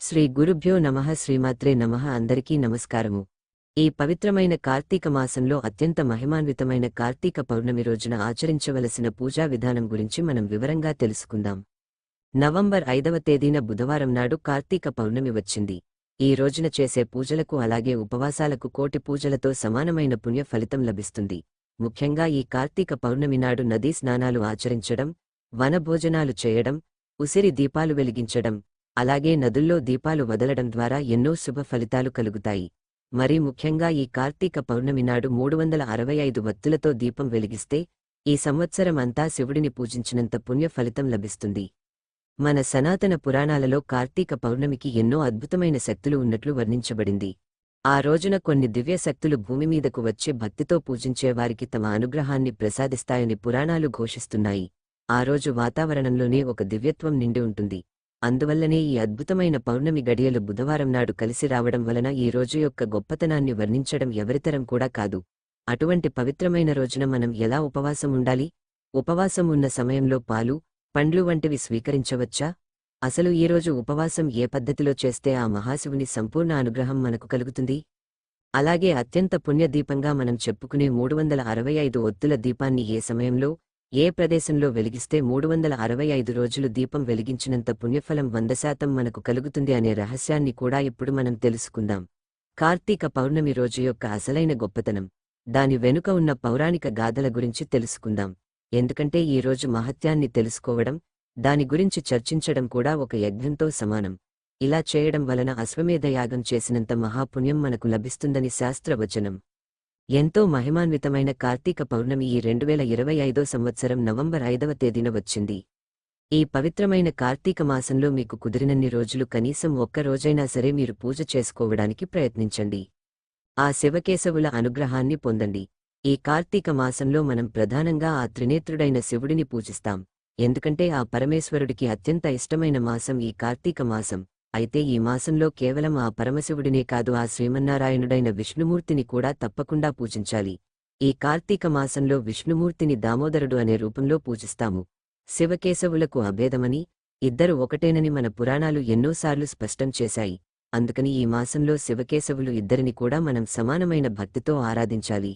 శ్రీ గురుభ్యో నమః శ్రీమాత్రే నమః అందరికీ నమస్కారము. ఈ పవిత్రమైన కార్తీక మాసంలో అత్యంత మహిమాన్వితమైన కార్తీక పౌర్ణమి రోజున ఆచరించవలసిన పూజా విధానం గురించి మనం వివరంగా తెలుసుకుందాం. నవంబర్ ఐదవ తేదీన బుధవారం నాడు కార్తీక పౌర్ణమి వచ్చింది. ఈ రోజున చేసే పూజలకు అలాగే ఉపవాసాలకు కోటి పూజలతో సమానమైన పుణ్య ఫలితం లభిస్తుంది. ముఖ్యంగా ఈ కార్తీక పౌర్ణమి నాడు నదీ స్నానాలు ఆచరించడం వనభోజనాలు చేయడం ఉసిరి దీపాలు వెలిగించడం అలాగే నదుల్లో దీపాలు వదలడం ద్వారా ఎన్నో శుభ ఫలితాలు కలుగుతాయి. మరీ ముఖ్యంగా ఈ కార్తీక పౌర్ణమి నాడు మూడు వందల అరవై ఐదు వత్తులతో దీపం వెలిగిస్తే ఈ సంవత్సరం అంతా శివుడిని పూజించినంత పుణ్య ఫలితం లభిస్తుంది. మన సనాతన పురాణాలలో కార్తీక పౌర్ణమికి ఎన్నో అద్భుతమైన శక్తులు ఉన్నట్లు వర్ణించబడింది. ఆ రోజున కొన్ని దివ్య శక్తులు భూమి మీదకు వచ్చే భక్తితో పూజించే వారికి తమ అనుగ్రహాన్ని ప్రసాదిస్తాయని పురాణాలు ఘోషిస్తున్నాయి. ఆ రోజు వాతావరణంలోనే ఒక దివ్యత్వం నిండి ఉంటుంది. అందువల్లనే ఈ అద్భుతమైన పౌర్ణమి గడియలు బుధవారం నాడు కలిసి రావడం వలన ఈ రోజు యొక్క గొప్పతనాన్ని వర్ణించడం ఎవరితరం కూడా కాదు. అటువంటి పవిత్రమైన రోజున మనం ఎలా ఉపవాసం ఉండాలి? ఉపవాసం ఉన్న సమయంలో పాలు పండ్లు వంటివి స్వీకరించవచ్చా? అసలు ఈ రోజు ఉపవాసం ఏ పద్ధతిలో చేస్తే ఆ మహాశివుని సంపూర్ణ అనుగ్రహం మనకు కలుగుతుంది? అలాగే అత్యంత పుణ్యదీపంగా మనం చెప్పుకునే మూడు వందల అరవై ఐదు ఒత్తుల దీపాన్ని ఏ సమయంలో ఏ ప్రదేశంలో వెలిగిస్తే మూడు వందల అరవై ఐదు రోజులు దీపం వెలిగించినంత పుణ్యఫలం వంద శాతం మనకు కలుగుతుంది అనే రహస్యాన్ని కూడా ఇప్పుడు మనం తెలుసుకుందాం. కార్తీక పౌర్ణమి రోజు యొక్క అసలైన గొప్పతనం. దాని వెనుక ఉన్న పౌరాణిక గాథల గురించి తెలుసుకుందాం. ఎందుకంటే ఈ రోజు మహత్యాన్ని తెలుసుకోవడం దాని గురించి చర్చించడం కూడా ఒక యజ్ఞంతో సమానం. ఇలా చేయడం వలన అశ్వమేధ యాగం చేసినంత మహాపుణ్యం మనకు లభిస్తుందని శాస్త్రవచనం. ఎంతో మహిమాన్వితమైన కార్తీక పౌర్ణమి ఈ రెండు వేల ఇరవై ఐదో సంవత్సరం నవంబర్ ఐదవ తేదీన వచ్చింది. ఈ పవిత్రమైన కార్తీక మాసంలో మీకు కుదిరినన్ని రోజులు కనీసం ఒక్క రోజైనా సరే మీరు పూజ చేసుకోవడానికి ప్రయత్నించండి. ఆ శివకేశవుల అనుగ్రహాన్ని పొందండి. ఈ కార్తీక మాసంలో మనం ప్రధానంగా ఆ త్రినేత్రుడైన శివుడిని పూజిస్తాం. ఎందుకంటే ఆ పరమేశ్వరుడికి అత్యంత ఇష్టమైన మాసం ఈ కార్తీక మాసం. అయితే ఈ మాసంలో కేవలం ఆ పరమశివుడినే కాదు ఆ శ్రీమన్నారాయణుడైన విష్ణుమూర్తిని కూడా తప్పకుండా పూజించాలి. ఈ కార్తీక మాసంలో విష్ణుమూర్తిని దామోదరుడు అనే రూపంలో పూజిస్తాము. శివకేశవులకు అభేదమని ఇద్దరు ఒకటేనని మన పురాణాలు ఎన్నోసార్లు స్పష్టం చేశాయి. అందుకని ఈ మాసంలో శివకేశవులు ఇద్దరిని కూడా మనం సమానమైన భక్తితో ఆరాధించాలి.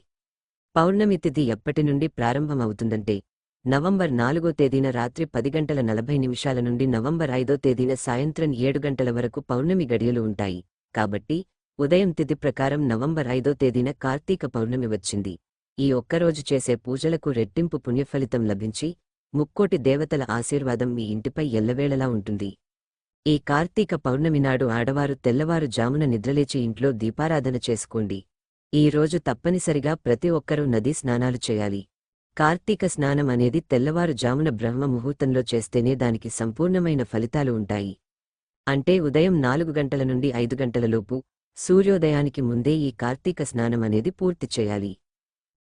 పౌర్ణమి తిథి ఎప్పటి నుండి ప్రారంభమవుతుందంటే నవంబర్ నాలుగో తేదీన రాత్రి పది గంటల నలభై నిమిషాల నుండి నవంబర్ ఐదో తేదీన సాయంత్రం ఏడు గంటల వరకు పౌర్ణమి గడియలు ఉంటాయి. కాబట్టి ఉదయం తిథి ప్రకారం నవంబర్ ఐదో తేదీన కార్తీక పౌర్ణమి వచ్చింది. ఈ ఒక్కరోజు చేసే పూజలకు రెట్టింపు పుణ్యఫలితం లభించి ముక్కోటి దేవతల ఆశీర్వాదం మీ ఇంటిపై ఎల్లవేళలా ఉంటుంది. ఈ కార్తీక పౌర్ణమి నాడు ఆడవారు తెల్లవారు జామున నిద్రలేచి ఇంట్లో దీపారాధన చేసుకోండి. ఈ రోజు తప్పనిసరిగా ప్రతి ఒక్కరూ నదీ స్నానాలు చేయాలి. కార్తీక స్నానం అనేది తెల్లవారు జామున బ్రహ్మ ముహూర్తంలో చేస్తేనే దానికి సంపూర్ణమైన ఫలితాలు ఉంటాయి. అంటే ఉదయం నాలుగు గంటల నుండి ఐదు గంటలలోపు సూర్యోదయానికి ముందే ఈ కార్తీక స్నానం అనేది పూర్తి చేయాలి.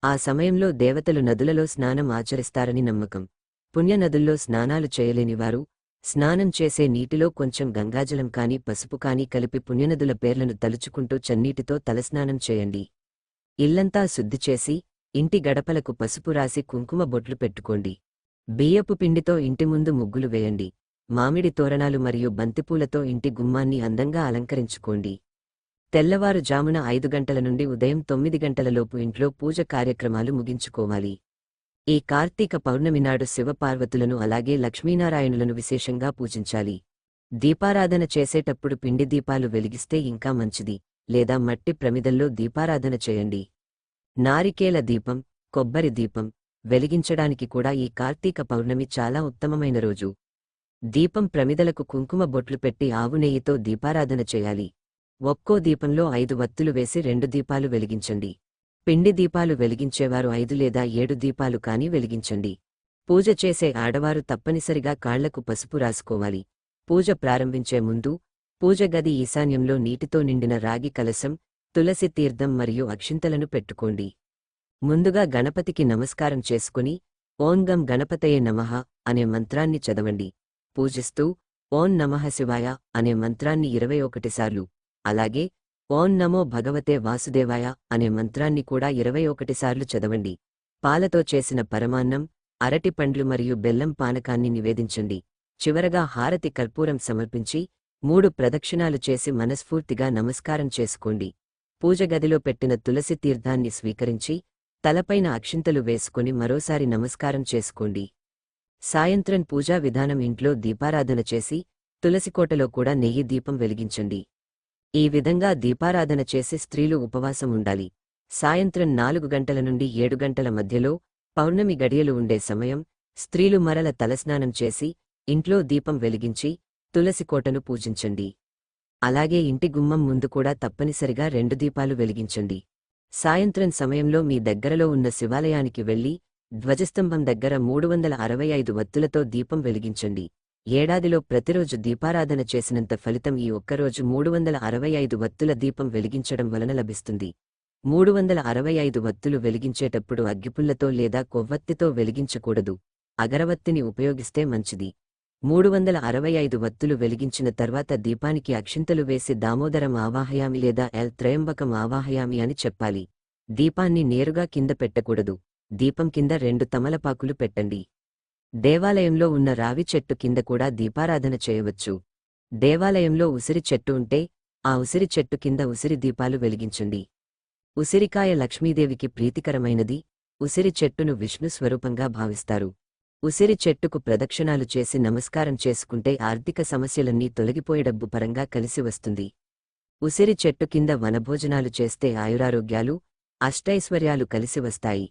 ఆ సమయంలో దేవతలు నదులలో స్నానం ఆచరిస్తారని నమ్మకం. పుణ్యనదుల్లో స్నానాలు చేయలేనివారు స్నానం చేసే నీటిలో కొంచెం గంగాజలం కాని పసుపు కాని కలిపి పుణ్యనదుల పేర్లను తలుచుకుంటూ చన్నీటితో తలస్నానం చేయండి. ఇల్లంతా శుద్ధి చేసి ఇంటి గడపలకు పసుపు రాసి కుంకుమ బొట్లు పెట్టుకోండి. బియ్యపు పిండితో ఇంటి ముందు ముగ్గులు వేయండి. మామిడి తోరణాలు మరియు బంతిపూలతో ఇంటి గుమ్మాన్ని అందంగా అలంకరించుకోండి. తెల్లవారుజామున ఐదు గంటల నుండి ఉదయం తొమ్మిది గంటలలోపు ఇంట్లో పూజ కార్యక్రమాలు ముగించుకోవాలి. ఈ కార్తీక పౌర్ణమి నాడు శివపార్వతులను అలాగే లక్ష్మీనారాయణులను విశేషంగా పూజించాలి. దీపారాధన చేసేటప్పుడు పిండి దీపాలు వెలిగిస్తే ఇంకా మంచిది లేదా మట్టి ప్రమిదల్లో దీపారాధన చేయండి. నారికేల దీపం కొబ్బరి దీపం వెలిగించడానికి కూడా ఈ కార్తీక పౌర్ణమి చాలా ఉత్తమమైన రోజు. దీపం ప్రమిదలకు కుంకుమ బొట్లు పెట్టి ఆవు నెయ్యితో దీపారాధన చేయాలి. ఒక్కో దీపంలో ఐదు వత్తులు వేసి రెండు దీపాలు వెలిగించండి. పిండి దీపాలు వెలిగించేవారు ఐదు లేదా ఏడు దీపాలు కాని వెలిగించండి. పూజ చేసే ఆడవారు తప్పనిసరిగా కాళ్ళకు పసుపు రాసుకోవాలి. పూజ ప్రారంభించే ముందు పూజ గది ఈశాన్యంలో నీటితో నిండిన రాగి కలశం తులసి తీర్థం మరియు అక్షింతలను పెట్టుకోండి. ముందుగా గణపతికి నమస్కారం చేసుకుని ఓంగం గణపతయే నమః అనే మంత్రాన్ని చదవండి. పూజిస్తూ ఓం నమః శివాయ అనే మంత్రాన్ని ఇరవై ఒకటిసార్లు అలాగే ఓం నమో భగవతే వాసుదేవాయ అనే మంత్రాన్ని కూడా ఇరవై ఒకటిసార్లు చదవండి. పాలతో చేసిన పరమాన్నం అరటి పండ్లు మరియు బెల్లం పానకాన్ని నివేదించండి. చివరగా హారతి కర్పూరం సమర్పించి మూడు ప్రదక్షిణాలు చేసి మనస్ఫూర్తిగా నమస్కారం చేసుకోండి. పూజగదిలో పెట్టిన తులసి తీర్థాన్ని స్వీకరించి తలపైన అక్షింతలు వేసుకుని మరోసారి నమస్కారం చేసుకోండి. సాయంత్రం పూజా విధానం ఇంట్లో దీపారాధన చేసి తులసికోటలో కూడా నెయ్యి దీపం వెలిగించండి. ఈ విధంగా దీపారాధన చేసి స్త్రీలు ఉపవాసం ఉండాలి. సాయంత్రం నాలుగు గంటల నుండి ఏడు గంటల మధ్యలో పౌర్ణమి గడియలు ఉండే సమయం స్త్రీలు మరల తలస్నానం చేసి ఇంట్లో దీపం వెలిగించి తులసికోటను పూజించండి. అలాగే ఇంటి గుమ్మం ముందు కూడా తప్పనిసరిగా రెండు దీపాలు వెలిగించండి. సాయంత్రం సమయంలో మీ దగ్గరలో ఉన్న శివాలయానికి వెళ్ళి ధ్వజస్తంభం దగ్గర మూడు వందల అరవై ఐదు వత్తులతో దీపం వెలిగించండి. ఏడాదిలో ప్రతిరోజు దీపారాధన చేసినంత ఫలితం ఈ ఒక్కరోజు మూడు వందల అరవై ఐదు వత్తుల దీపం వెలిగించడం వలన లభిస్తుంది. మూడు వందల అరవై ఐదు వత్తులు వెలిగించేటప్పుడు అగ్గిపుల్లతో లేదా కొవ్వొత్తితో వెలిగించకూడదు. అగరవత్తిని ఉపయోగిస్తే మంచిది. మూడు వందల అరవై ఐదు వత్తులు వెలిగించిన తర్వాత దీపానికి అక్షింతలు వేసి దామోదరం ఆవాహయామి లేదా ఎల్ త్రయంబకం ఆవాహయామి అని చెప్పాలి. దీపాన్ని నేరుగా కింద పెట్టకూడదు. దీపం కింద రెండు తమలపాకులు పెట్టండి. దేవాలయంలో ఉన్న రావి చెట్టు కింద కూడా దీపారాధన చేయవచ్చు. దేవాలయంలో ఉసిరి చెట్టు ఉంటే ఆ ఉసిరి చెట్టు కింద ఉసిరి దీపాలు వెలిగించండి. ఉసిరికాయ లక్ష్మీదేవికి ప్రీతికరమైనది ఉసిరి చెట్టును విష్ణు స్వరూపంగా భావిస్తారు. ఉసిరి చెట్టుకు ప్రదక్షిణాలు చేసి నమస్కారం చేసుకుంటే ఆర్థిక సమస్యలన్నీ తొలగిపోయే డబ్బు పరంగా కలిసి వస్తుంది. ఉసిరి చెట్టు కింద వనభోజనాలు చేస్తే ఆయురారోగ్యాలు అష్టైశ్వర్యాలు కలిసి వస్తాయి.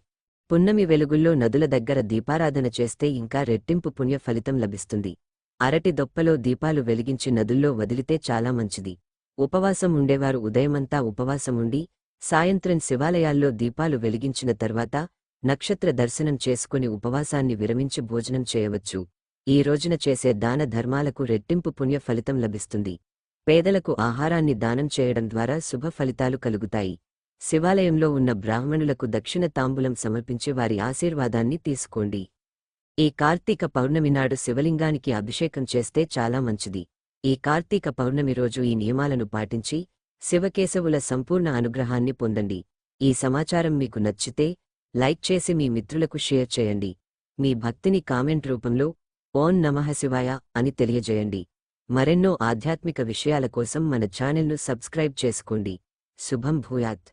పున్నమి వెలుగుల్లో నదుల దగ్గర దీపారాధన చేస్తే ఇంకా రెట్టింపు పుణ్య ఫలితం లభిస్తుంది. అరటి దొప్పలో దీపాలు వెలిగించి నదుల్లో వదిలితే చాలా మంచిది. ఉపవాసం ఉండేవారు ఉదయమంతా ఉపవాసం ఉండి సాయంత్రం శివాలయాల్లో దీపాలు వెలిగించిన తర్వాత నక్షత్ర దర్శనం చేసుకుని ఉపవాసాన్ని విరమించి భోజనం చేయవచ్చు. ఈ రోజున చేసే దాన ధర్మాలకు రెట్టింపు పుణ్య ఫలితం లభిస్తుంది. పేదలకు ఆహారాన్ని దానం చేయడం ద్వారా శుభ ఫలితాలు కలుగుతాయి. శివాలయంలో ఉన్న బ్రాహ్మణులకు దక్షిణ తాంబూలం సమర్పించి వారి ఆశీర్వాదాన్ని తీసుకోండి. ఈ కార్తీక పౌర్ణమి నాడు శివలింగానికి అభిషేకం చేస్తే చాలా మంచిది. ఈ కార్తీక పౌర్ణమి రోజు ఈ నియమాలను పాటించి శివకేశవుల సంపూర్ణ అనుగ్రహాన్ని పొందండి. ఈ సమాచారం మీకు నచ్చితే లైక్ చేసి మీ మిత్రులకు షేర్ చేయండి. మీ భక్తిని కామెంట్ రూపంలో ఓం నమఃశివాయ అని తెలియజేయండి. మరెన్నో ఆధ్యాత్మిక విషయాల కోసం మన ఛానల్ను సబ్స్క్రైబ్ చేసుకోండి. శుభం భూయాత్.